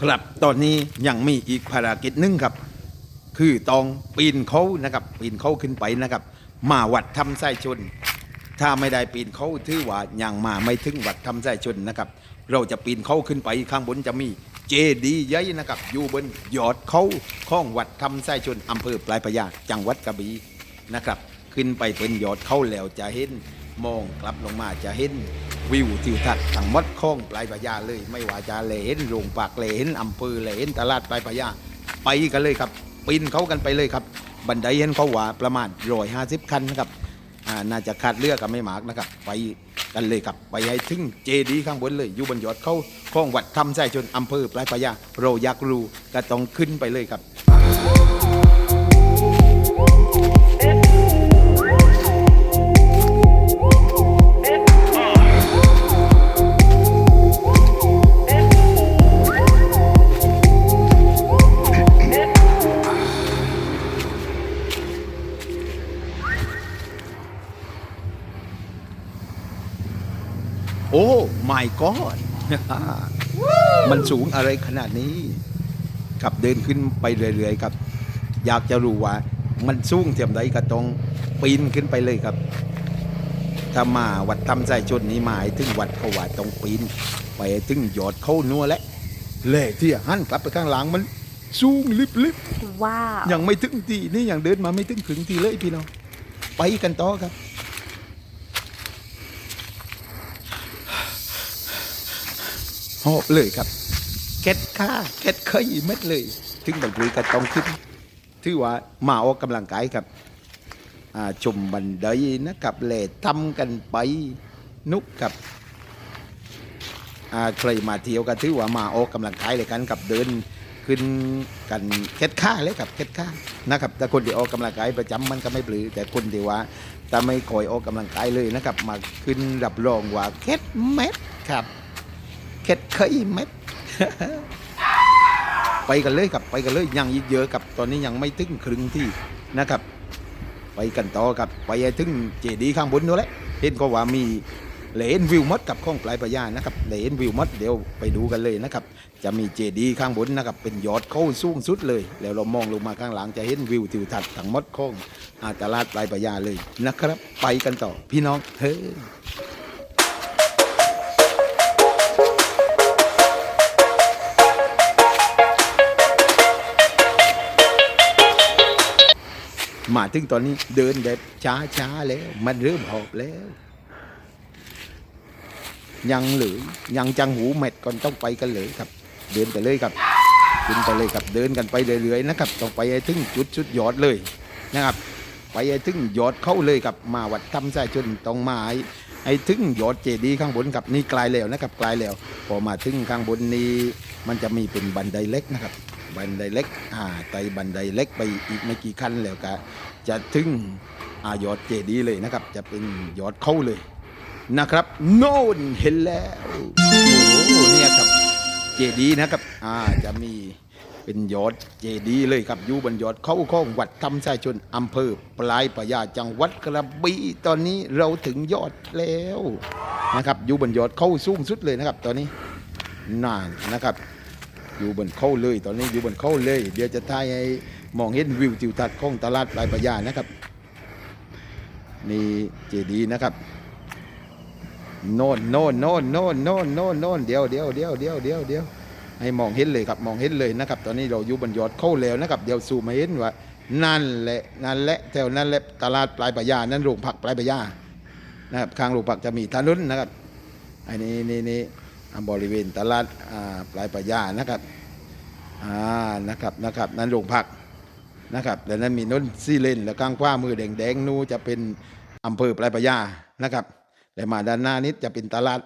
ครับตอนนี้ยังมีอีกภารกิจหนึ่งครับ คือต้องปีนเขานะครับ ปีนเขาขึ้นไปนะครับ มาวัดทำไส้ชน ถ้าไม่ได้ปีนเขาถือว่ายังมาไม่ถึงวัดทำไส้ชนนะครับ เราจะปีนเขาขึ้นไปข้างบนจะมีเจดีย์ใหญ่นะครับ อยู่บนยอดเขาข้องวัดทำไส้ชนอำเภอปลายพระยาจังหวัดกระบี่นะครับ ขึ้นไปเป็นยอดเขาแล้วจะเห็นมองกลับลงมาจะเห็น วิวทิวทัศน์ทั้งหมดข้องปลายพระยาเลย ไม่ว่าจะเห็นโรงปากเห็นอำเภอเห็นตลาดปลายพระยาไปกันเลยครับปีนเขากันไปเลยครับ บันไดเห็นเขาว่าประมาณร้อยห้าสิบคันนะครับน่าจะขาดเลือกกันไม่มากนะครับ ไปกันเลยครับไปให้ถึงเจดีข้างบนเลย อยู่บนยอดเขาข้องวัดทำไส้จนอำเภอปลายพระยาเราอยากรู้ก็ต้องขึ้นไปเลยครับ โอ้ my god มันสูงอะไรขนาดนี้ขับเดินขึ้นไปเรื่อยๆครับ อยากจะรู้ว่า มันสูงเทียมใดก็ต้องปีนขึ้นไปเลยครับถ้ามาวัดทำใจชนนี้มาให้ถึงวัดเขาว่าต้องปีนไปให้ถึงยอดเขานัวและเล่ที่หันกลับไปข้างหลังมันสูงลิบลิบว้าวยังไม่ถึงทีนี่ยังเดินมาไม่ถึงถึงทีเลยพี่น้องไปกันต่อครับ หอบเลยครับเก็ดค่าเก็ดเคยเม็ดเลย ถึงบางทีก็ต้องขึ้นถือว่ามาออกกำลังกายครับอ่าชมบันไดนะครับแหล่ทำกันไปนุกกับใครมาเที่ยวก็ถือว่ามาออกกำลังกายเลยกันกับเดินขึ้นกันเก็ดค่าเลยครับเก็ดค่านะครับแต่คนที่ออกกำลังกายประจำมันก็ไม่ปลือ แต่คนที่ว่าแต่ไม่คอยออกกำลังกายเลยนะครับ มาขึ้นรับรองว่าเก็ดเม็ดครับ เข็ดเคยเม็ดไปกันเลยครับไปกันเลยยังอีกเยอะกับตอนนี้ยังไม่ถึงครึ่งที่นะครับ ไปกันต่อครับไปถึงเจดีย์ข้างบนนู้นแหละเห็นก็ว่ามีเหลนวิวมดกับข้องปลายพญานะครับเหลนวิวมดเดี๋ยวไปดูกันเลยนะครับ จะมีเจดีย์ข้างบนนะครับ เป็นยอดเขาสูงสุดเลย แล้วเรามองลงมาข้างหลังจะเห็นวิวทิวทัศน์ทั้งหมดของอาตลาดปลายพญาเลยนะครับ ไปกันต่อพี่น้องเฮ้ มาถึงตอนนี้เดินแบบช้าช้าๆแล้ว มันเริ่มหอบแล้ว ยังเหลือยังจังหูเม็ดก่อนต้องไปกันเลยครับ เดินไปเลยครับขึ้นไปเลยครับเดินกันไปเรื่อยๆนะครับ ต้องไปให้ถึงจุดสุดยอดเลยนะครับ ไปให้ถึงยอดเข้าเลยครับมาวัดทำไส้จนต้องมาให้ให้ถึงยอดเจดีย์ข้างบนครับนี่กลายแล้วนะครับกลายแล้ว พอมาถึงข้างบนนี้มันจะมีเป็นบันไดเล็กนะครับ บันไดเล็กอ่าไต่บันไดเล็กไปอีกไม่กี่ขั้นแล้วก็จะถึงอายอดเจดีเลยนะครับ จะเป็นยอดเข้าเลยนะครับ โน่นเห็นแล้วโอ้โหเนี่ยครับเจดีนะครับอ่าจะมีเป็นยอดเจดีเลยครับอยู่บนยอดเข้าข้องวัดทำไส้ชนอำเภอปลายปะยาจังหวัดกระบี่ตอนนี้เราถึงยอดแล้วนะครับอยู่บนยอดเข้าสูงสุดเลยนะครับ ตอนนี้นานนะครับ อยู่บนเข้าเลย ตอนนี้อยู่บนเข้าเลย เดี๋ยวจะถ่ายให้มองเห็นวิวทิวทัศน์ของตลาดปลายปะยานะครับ นี่เจดีย์นะครับ โน่นโน่นโน่นโน่นโน่นโน่นโน่นเดี๋ยวเดี๋ยวเดี๋ยวเดี๋ยวเดี๋ยวเดี๋ยวให้มองเห็นเลยครับมองเห็นเลยนะครับ ตอนนี้เราอยู่บนยอดเข้าแล้วนะครับ เดี๋ยวซูมมาเห็นว่า นั่นแหละนั่นแหละแถวนั่นแหละตลาดปลายปะยานั่นโรงผักปลายปะยานะครับข้างโรงผักจะมีถนนนะครับอันนี้นี่นี่ บริเวณตลาดปลายปะยานะครับอ่านะครับนะครับนั้นโรงพักนะครับแล้วนั้นมีน้นซี่เลนแล้วข้างขวามือแดงๆนู่จะเป็นอำเภอปลายปะยานะครับแล้วมาด้านหน้านี้จะเป็นตลาด